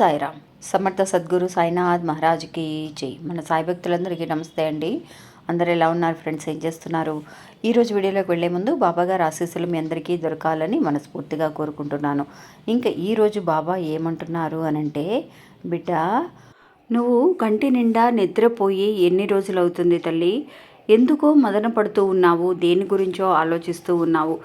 సాయిరామ్. సమర్థ సద్గురు సాయినాథ్ మహారాజ్కి జై. మన సాయి భక్తులందరికీ నమస్తే అండి. అందరు ఎలా ఉన్నారు ఫ్రెండ్స్? ఏం చేస్తున్నారు? ఈరోజు వీడియోలోకి వెళ్ళే ముందు బాబా గారు ఆశీస్సులు మీ అందరికీ దొరకాలని మనస్ఫూర్తిగా కోరుకుంటున్నాను. ఇంకా ఈరోజు బాబా ఏమంటున్నారు అనంటే బిడ్డ నువ్వు కంటి నిండా నిద్రపోయి ఎన్ని రోజులు అవుతుంది తల్లి? ఎందుకో మదన పడుతూ ఉన్నావు దేని గురించో ఆలోచిస్తూ ఉన్నావు?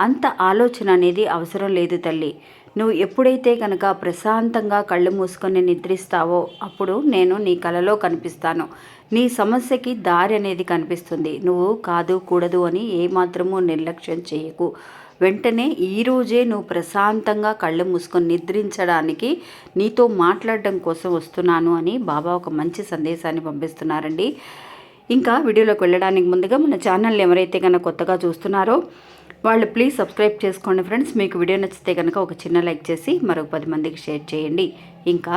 అంత ఆలోచన అనేది అవసరం లేదు తల్లి. నువ్వు ఎప్పుడైతే కనుక ప్రశాంతంగా కళ్ళు మూసుకొని నిద్రిస్తావో అప్పుడు నేను నీ కలలో కనిపిస్తాను. నీ సమస్యకి దారి అనేది కనిపిస్తుంది. నువ్వు కాదు కూడదు అని ఏమాత్రము నిర్లక్ష్యం చేయకు. వెంటనే ఈరోజే నువ్వు ప్రశాంతంగా కళ్ళు మూసుకొని నిద్రించడానికి నీతో మాట్లాడడం కోసం వస్తున్నాను అని బాబా ఒక మంచి సందేశాన్ని పంపిస్తున్నారండి. ఇంకా వీడియోలోకి వెళ్ళడానికి ముందుగా మన ఛానల్ ఎవరైతే కనుక కొత్తగా చూస్తున్నారో వాళ్ళు ప్లీజ్ సబ్స్క్రైబ్ చేసుకోండి ఫ్రెండ్స్ మీకు వీడియో నచ్చితే కనుక ఒక చిన్న లైక్ చేసి మరొక పది మందికి షేర్ చేయండి. ఇంకా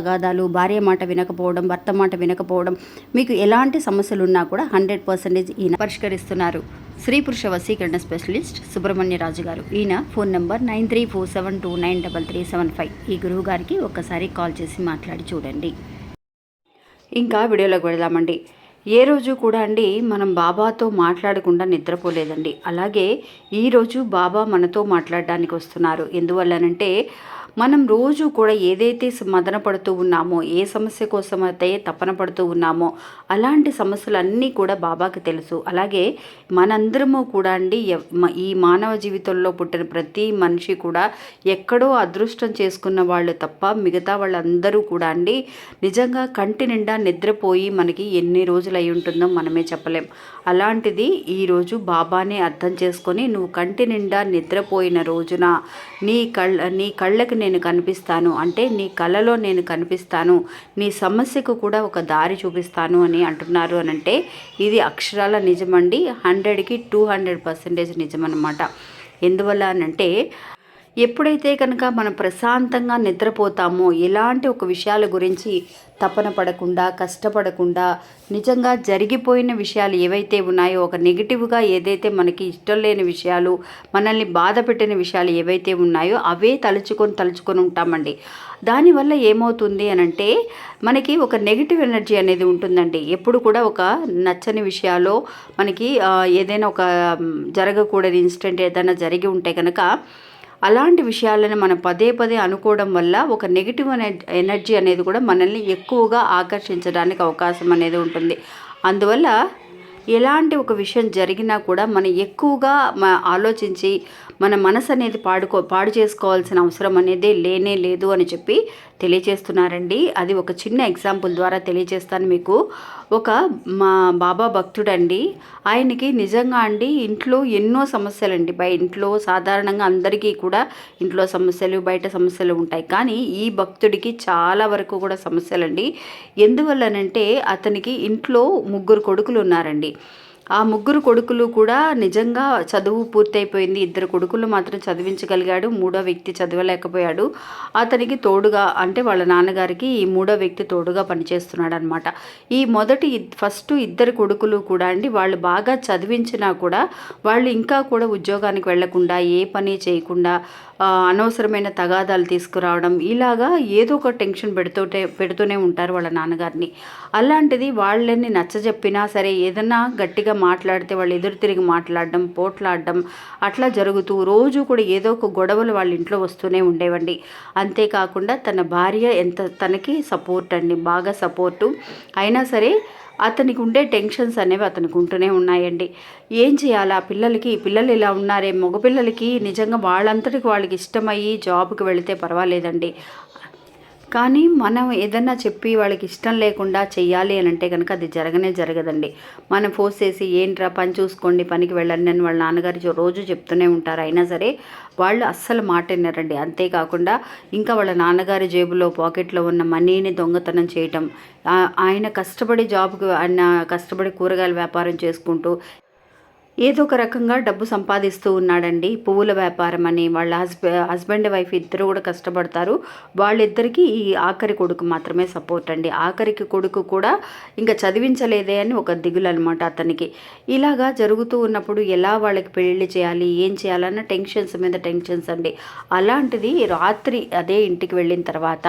తగాదాలు భార్య మాట వినకపోవడం భర్త మాట వినకపోవడం మీకు ఎలాంటి సమస్యలు ఉన్నా కూడా హండ్రెడ్ పర్సెంటేజ్ ఈయన పరిష్కరిస్తున్నారు. స్త్రీ పురుష వసీకరణ స్పెషలిస్ట్ సుబ్రహ్మణ్య రాజు గారు. ఈయన phone number nine three four seven two nine double three seven five. ఈ గురువు గారికి ఒక్కసారి కాల్ చేసి మాట్లాడి చూడండి. ఇంకా వీడియోలోకి వెళదామండి. ఏ రోజు కూడా అండి మనం బాబాతో మాట్లాడకుండా నిద్రపోలేదండి. అలాగే ఈరోజు బాబా మనతో మాట్లాడడానికి వస్తున్నారు. ఎందువల్లనంటే మనం రోజు కూడా ఏదైతే మదన పడుతూ ఉన్నామో ఏ సమస్య కోసం అయితే తపన పడుతూ ఉన్నామో అలాంటి సమస్యలన్నీ కూడా బాబాకి తెలుసు. అలాగే మనందరము కూడా అండి ఈ మానవ జీవితంలో పుట్టిన ప్రతి మనిషి కూడా ఎక్కడో అదృష్టం చేసుకున్న వాళ్ళు తప్ప మిగతా వాళ్ళందరూ కూడా అండి నిజంగా కంటి నిండా నిద్రపోయి మనకి ఎన్ని రోజులు అయి ఉంటుందో మనమే చెప్పలేం. అలాంటిది ఈరోజు బాబానే అర్థం చేసుకొని నువ్వు కంటి నిండా నిద్రపోయిన రోజున నీ కళ్ళ నీ కళ్ళకి నేను కనిపిస్తాను. అంటే నీ కళలో నేను కనిపిస్తాను. నీ సమస్యకు కూడా ఒక దారి చూపిస్తాను అని అంటున్నారు అని అంటే ఇది అక్షరాల నిజమండి. హండ్రెడ్కి టూ హండ్రెడ్ పర్సెంటేజ్ నిజమన్నమాట. ఎందువల్ల అనంటే ఎప్పుడైతే కనుక మనం ప్రశాంతంగా నిద్రపోతామో ఎలాంటి ఒక విషయాల గురించి తపన పడకుండా కష్టపడకుండా నిజంగా జరిగిపోయిన విషయాలు ఏవైతే ఉన్నాయో ఒక నెగిటివ్గా ఏదైతే మనకి ఇష్టం లేని విషయాలు మనల్ని బాధ పెట్టిన విషయాలు ఏవైతే ఉన్నాయో అవే తలుచుకొని తలుచుకొని ఉంటామండి. దానివల్ల ఏమవుతుంది అని అంటే మనకి ఒక నెగిటివ్ ఎనర్జీ అనేది ఉంటుందండి. ఎప్పుడు కూడా ఒక నచ్చని విషయాలు మనకి ఏదైనా ఒక జరగకూడని ఇన్సిడెంట్ ఏదైనా జరిగి ఉంటే కనుక అలాంటి విషయాలను మనం పదే పదే అనుకోవడం వల్ల ఒక నెగిటివ్ ఎనర్జీ అనేది కూడా మనల్ని ఎక్కువగా ఆకర్షించడానికి అవకాశం అనేది ఉంటుంది. అందువల్ల ఎలాంటి ఒక విషయం జరిగినా కూడా మనం ఎక్కువగా ఆలోచించి మన మనసు అనేది పాడుకో పాడు చేసుకోవాల్సిన అవసరం అనేది లేనే లేదు అని చెప్పి తెలియచేస్తున్నారండి అది ఒక చిన్న ఎగ్జాంపుల్ ద్వారా తెలియజేస్తాను మీకు. ఒక మా బాబా భక్తుడండి. ఆయనకి నిజంగా అండి ఇంట్లో ఎన్నో సమస్యలు అండి బయ ఇంట్లో సాధారణంగా అందరికీ కూడా ఇంట్లో సమస్యలు బయట సమస్యలు ఉంటాయి. కానీ ఈ భక్తుడికి చాలా వరకు కూడా సమస్యలండి. ఎందువల్లనంటే అతనికి ఇంట్లో ముగ్గురు కొడుకులు ఉన్నారండి. ఆ ముగ్గురు కొడుకులు కూడా నిజంగా చదువు పూర్తయిపోయింది. ఇద్దరు కొడుకులు మాత్రం చదివించగలిగాడు. మూడో వ్యక్తి చదవలేకపోయాడు. అతనికి తోడుగా అంటే వాళ్ళ నాన్నగారికి ఈ మూడో వ్యక్తి తోడుగా పనిచేస్తున్నాడు అనమాట ఈ మొదటి ఫస్ట్ ఇద్దరు కొడుకులు కూడా అండి వాళ్ళు బాగా చదివించినా కూడా వాళ్ళు ఇంకా కూడా ఉద్యోగానికి వెళ్ళకుండా ఏ పని చేయకుండా అనవసరమైన తగాదాలు తీసుకురావడం ఇలాగా ఏదో ఒక టెన్షన్ పెడుతూటే పెడుతూనే ఉంటారు వాళ్ళ నాన్నగారిని. అలాంటిది వాళ్ళని నచ్చజెప్పినా సరే ఏదన్నా గట్టిగా మాట్లాడితే వాళ్ళు ఎదురు తిరిగి మాట్లాడడం పోట్లాడడం అట్లా జరుగుతూ రోజు కూడా ఏదో ఒక గొడవలు వాళ్ళ ఇంట్లో వస్తూనే ఉండేవండి. అంతేకాకుండా తన భార్య ఎంత తనకి సపోర్ట్ అండి బాగా సపోర్టు అయినా సరే అతనికి ఉండే టెన్షన్స్ అనేవి అతనికి ఉంటూనే ఉన్నాయండి. ఏం చేయాలి? ఆ పిల్లలకి పిల్లలు ఇలా ఉన్నారే? మగపిల్లలకి నిజంగా వాళ్ళంతటికి వాళ్ళకి ఇష్టమయ్యి జాబ్కి వెళితే పర్వాలేదండి. కానీ మనం ఏదన్నా చెప్పి వాళ్ళకి ఇష్టం లేకుండా చెయ్యాలి అని అంటే కనుక అది జరగనే జరగదండి. మనం ఫోర్స్ చేసి ఏంట్రా పని చూసుకోండి పనికి వెళ్ళండి అని వాళ్ళ నాన్నగారు రోజు చెప్తూనే ఉంటారు. అయినా సరే వాళ్ళు అస్సలు మాట వినరండి. అంతేకాకుండా ఇంకా వాళ్ళ నాన్నగారి జేబులో పాకెట్లో ఉన్న మనీని దొంగతనం చేయటం ఆయన కష్టపడి జాబ్కి ఆయన కష్టపడి కూరగాయల వ్యాపారం చేసుకుంటూ ఏదో ఒక రకంగా డబ్బు సంపాదిస్తూ ఉన్నాడండి. పువ్వుల వ్యాపారం అని వాళ్ళ హస్బె హస్బెండ్ వైఫ్ ఇద్దరు కూడా కష్టపడతారు. వాళ్ళిద్దరికీ ఈ ఆఖరి కొడుకు మాత్రమే సపోర్ట్ అండి. ఆఖరికి కొడుకు కూడా ఇంకా చదివించలేదే అని ఒక దిగులు అనమాట అతనికి. ఇలాగా జరుగుతూ ఉన్నప్పుడు ఎలా వాళ్ళకి పెళ్ళి చేయాలి ఏం చేయాలన్న టెన్షన్స్ మీద టెన్షన్స్ అండి. అలాంటిది రాత్రి అదే ఇంటికి వెళ్ళిన తర్వాత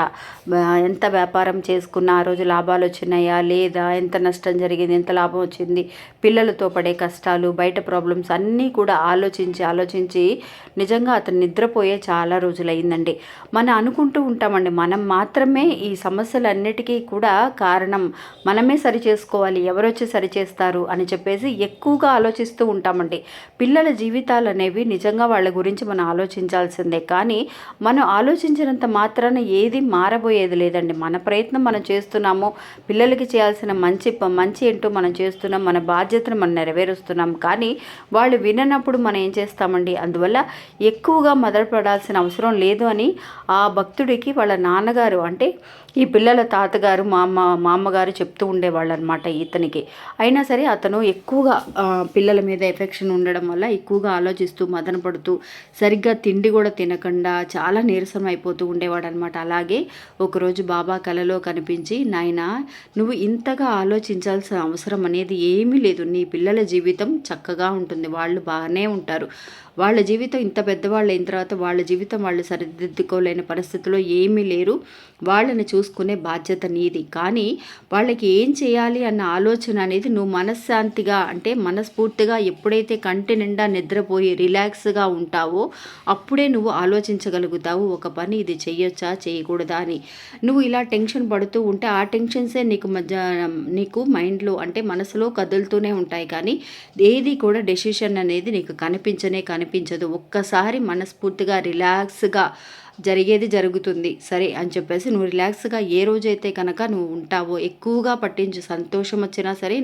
ఎంత వ్యాపారం చేసుకున్నా ఆ రోజు లాభాలు వచ్చినాయా లేదా ఎంత నష్టం జరిగింది ఎంత లాభం వచ్చింది పిల్లలతో పడే కష్టాలు బయట ప్రాబ్లమ్స్ అన్నీ కూడా ఆలోచించి ఆలోచించి నిజంగా అతను నిద్రపోయే చాలా రోజులైందండి మనం అనుకుంటూ ఉంటామండి మనం మాత్రమే ఈ సమస్యలన్నిటికీ కూడా కారణం. మనమే సరి చేసుకోవాలి ఎవరొచ్చి సరి చేస్తారు అని చెప్పేసి ఎక్కువగా ఆలోచిస్తూ ఉంటామండి. పిల్లల జీవితాలు అనేవి నిజంగా వాళ్ళ గురించి మనం ఆలోచించాల్సిందే. కానీ మనం ఆలోచించినంత మాత్రాన ఏది మారబోయేది లేదండి. మన ప్రయత్నం మనం చేస్తున్నాము పిల్లలకి చేయాల్సిన మంచి మంచి ఏంటో మనం చేస్తున్నాం మన బాధ్యతను మనం నెరవేరుస్తున్నాం. కానీ వాళ్ళు విననప్పుడు మనం ఏం చేస్తామండి? అందువల్ల ఎక్కువగా మొదలుపడాల్సిన అవసరం లేదు అని ఆ భక్తుడికి వాళ్ళ నాన్నగారు అంటే ఈ పిల్లల తాతగారు మా అమ్మ మా అమ్మగారు చెప్తూ ఉండేవాళ్ళు అనమాట ఇతనికి అయినా సరే అతను ఎక్కువగా పిల్లల మీద ఎఫెక్షన్ ఉండడం వల్ల ఎక్కువగా ఆలోచిస్తూ మదన పడుతూ సరిగ్గా తిండి కూడా తినకుండా చాలా నీరసం అయిపోతూ ఉండేవాడు అనమాట అలాగే ఒకరోజు బాబా కలలో కనిపించి నాయనా నువ్వు ఇంతగా ఆలోచించాల్సిన అవసరం అనేది ఏమీ లేదు. నీ పిల్లల జీవితం చక్కగా ఉంటుంది. వాళ్ళు బాగానే ఉంటారు. వాళ్ళ జీవితం ఇంత పెద్దవాళ్ళు అయిన తర్వాత వాళ్ళ జీవితం వాళ్ళు సరిదిద్దుకోలేని పరిస్థితిలో ఏమీ లేరు. వాళ్ళని చూసుకునే బాధ్యత నీది. కానీ వాళ్ళకి ఏం చేయాలి అన్న ఆలోచన అనేది నువ్వు మనశ్శాంతిగా అంటే మనస్ఫూర్తిగా ఎప్పుడైతే కంటి నిండా నిద్రపోయి రిలాక్స్గా ఉంటావో అప్పుడే నువ్వు ఆలోచించగలుగుతావు. ఒక పని ఇది చేయొచ్చా చేయకూడదా అని. నువ్వు ఇలా టెన్షన్ పడుతూ ఉంటే ఆ టెన్షన్సే నీకు మధ్య నీకు మైండ్లో అంటే మనసులో కదులుతూనే ఉంటాయి. కానీ ఏది కూడా డెసిషన్ అనేది నీకు కనిపించనే కనిపించదు అనిపించదు. ఒక్కసారి మనస్ఫూర్తిగా రిలాక్స్గా జరిగేది జరుగుతుంది. సరే అని చెప్పేసి నువ్వు రిలాక్స్గా ఏ రోజైతే కనుక నువ్వు ఉంటావో ఎక్కువగా పట్టించు సంతోషం వచ్చినా సరే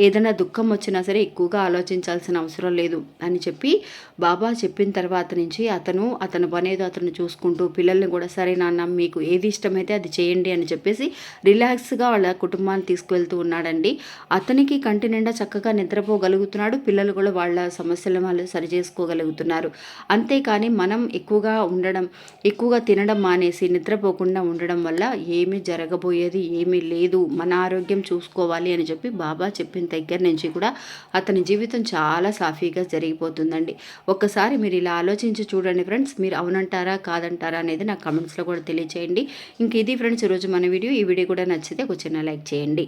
ఏదైనా దుఃఖం వచ్చినా సరే ఎక్కువగా ఆలోచించాల్సిన అవసరం లేదు అని చెప్పి బాబా చెప్పిన తర్వాత నుంచి అతను అతను పనేదో అతను చూసుకుంటూ పిల్లల్ని కూడా సరే నాన్న మీకు ఏది ఇష్టమైతే అది చేయండి అని చెప్పేసి రిలాక్స్గా వాళ్ళ కుటుంబాన్ని తీసుకువెళ్తూ ఉన్నాడండి. అతనికి కంటి నిండా చక్కగా నిద్రపోగలుగుతున్నాడు. పిల్లలు కూడా వాళ్ళ సమస్యలను వాళ్ళు సరి చేసుకోగలుగుతున్నారు. అంతేకాని మనం ఎక్కువగా ఉండడం ఎక్కువగా తినడం మానేసి నిద్రపోకుండా ఉండడం వల్ల ఏమీ జరగబోయేది ఏమీ లేదు. మన ఆరోగ్యం చూసుకోవాలి అని చెప్పి బాబా చెప్పిన దగ్గర నుంచి కూడా అతని జీవితం చాలా సాఫీగా జరిగిపోతుందండి. ఒక్కసారి మీరు ఇలా ఆలోచించి చూడండి ఫ్రెండ్స్. మీరు అవునంటారా కాదంటారా అనేది నా కమెంట్స్లో కూడా తెలియచేయండి. ఇంక ఇది ఫ్రెండ్స్ ఈరోజు మన వీడియో. ఈ వీడియో కూడా నచ్చితే ఒక చిన్న లైక్ చేయండి.